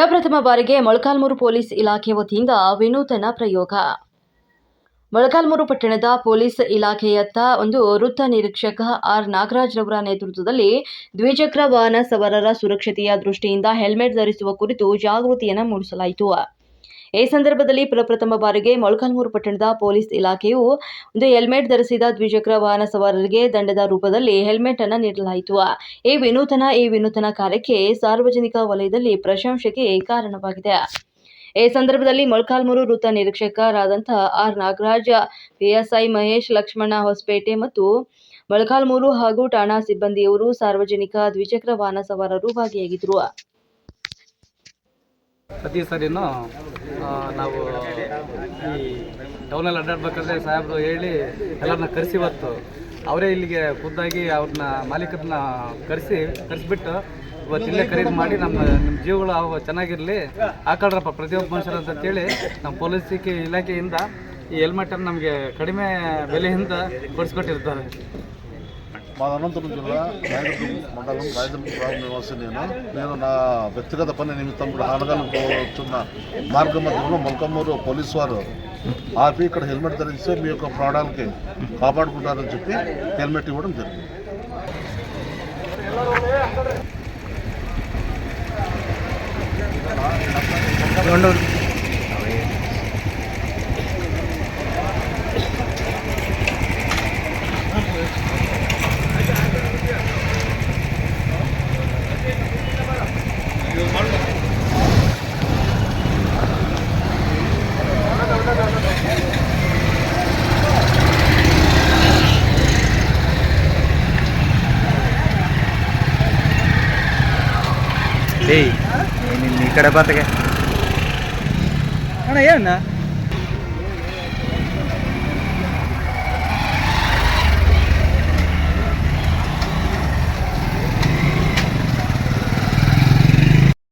ಪ್ರಪ್ರಥಮ ಬಾರಿಗೆ ಮೊಳಕಾಲ್ಮೂರು ಪೊಲೀಸ್ ಇಲಾಖೆ ವತಿಯಿಂದ ವಿನೂತನ ಪ್ರಯೋಗ. ಮೊಳಕಾಲ್ಮೂರು ಪಟ್ಟಣದ ಪೊಲೀಸ್ ಇಲಾಖೆಯತ್ತ ಒಂದು ವೃತ್ತ ನಿರೀಕ್ಷಕ ಆರ್ ನಾಗರಾಜ್ ರವರ ನೇತೃತ್ವದಲ್ಲಿ ದ್ವಿಚಕ್ರ ವಾಹನ ಸವಾರರ ಸುರಕ್ಷತೆಯ ದೃಷ್ಟಿಯಿಂದ ಹೆಲ್ಮೆಟ್ ಧರಿಸುವ ಕುರಿತು ಜಾಗೃತಿಯನ್ನು ಮೂಡಿಸಲಾಯಿತು. ಈ ಸಂದರ್ಭದಲ್ಲಿ ಪ್ರಪ್ರಥಮ ಬಾರಿಗೆ ಮೊಳಕಾಲ್ಮೂರು ಪಟ್ಟಣದ ಪೊಲೀಸ್ ಇಲಾಖೆಯು ಒಂದು ಹೆಲ್ಮೆಟ್ ಧರಿಸಿದ ದ್ವಿಚಕ್ರ ವಾಹನ ಸವಾರರಿಗೆ ದಂಡದ ರೂಪದಲ್ಲಿ ಹೆಲ್ಮೆಟ್ ಅನ್ನು ನೀಡಲಾಯಿತು. ಈ ವಿನೂತನ ಈ ವಿನೂತನ ಕಾರ್ಯಕ್ಕೆ ಸಾರ್ವಜನಿಕ ವಲಯದಲ್ಲಿ ಪ್ರಶಂಸೆಗೆ ಕಾರಣವಾಗಿದೆ. ಈ ಸಂದರ್ಭದಲ್ಲಿ ಮೊಳಕಾಲ್ಮೂರು ವೃತ್ತ ನಿರೀಕ್ಷಕರಾದಂತಹ ಆರ್. ನಾಗರಾಜ ಪಿಎಸ್ಐ ಮಹೇಶ್, ಲಕ್ಷ್ಮಣ ಹೊಸಪೇಟೆ ಮತ್ತು ಮೊಳಕಾಲ್ಮೂರು ಹಾಗೂ ಠಾಣಾ ಸಿಬ್ಬಂದಿಯವರು ಸಾರ್ವಜನಿಕ ದ್ವಿಚಕ್ರ ವಾಹನ ಸವಾರರು ಭಾಗಿಯಾಗಿದ್ದರು. ಪ್ರತಿ ಸರಿನೂ ನಾವು ಈ ಟೌನಲ್ಲಿ ಅಡ್ಡಾಡ್ಬೇಕಾದ್ರೆ ಸಾಹೇಬರು ಹೇಳಿ ಎಲ್ಲರನ್ನ ಕರೆಸಿ ಇವತ್ತು. ಅವರೇ ಇಲ್ಲಿಗೆ ಖುದ್ದಾಗಿ ಅವ್ರನ್ನ ಮಾಲೀಕರನ್ನ ಕರೆಸಿ, ಕರೆಸಿಬಿಟ್ಟು ಇವತ್ತು ಇಲ್ಲೇ ಖರೀದಿ ಮಾಡಿ ನಮ್ಮ, ನಿಮ್ಮ ಜೀವಗಳು ಅವು ಚೆನ್ನಾಗಿರಲಿ. ಹಾಕೊಳ್ರಪ್ಪ ಪ್ರತಿಯೊಬ್ಬ ಮನುಷ್ಯರು ಅಂತಂತೇಳಿ ನಮ್ಮ ಪೊಲೀಸ್ ಇಲಾಖೆಯಿಂದ ಈ ಹೆಲ್ಮೆಟನ್ನು ನಮಗೆ ಕಡಿಮೆ ಬೆಲೆಯಿಂದ ಕೊಡಿಸ್ಕೊಟ್ಟಿರ್ತಾರೆ. మా అనంతపురం జిల్లా రాయదుర్గం మండలం రాయదుర్గం నివాసి నేను. నేను నా వ్యక్తిగత పని నిమిత్తం కూడా ఆనగాలు పోతున్న మార్గ మధ్యంలో మొలకమ్మూరు పోలీసు వారు ఆపి ఇక్కడ హెల్మెట్ ధరిస్తే మీ యొక్క ప్రాణాలకి కాపాడుకుంటారని చెప్పి హెల్మెట్ ఇవ్వడం జరిగింది. రెండు డేయ్ నేను ఇక్కడ బతకే అన్నా ఏమన్నా?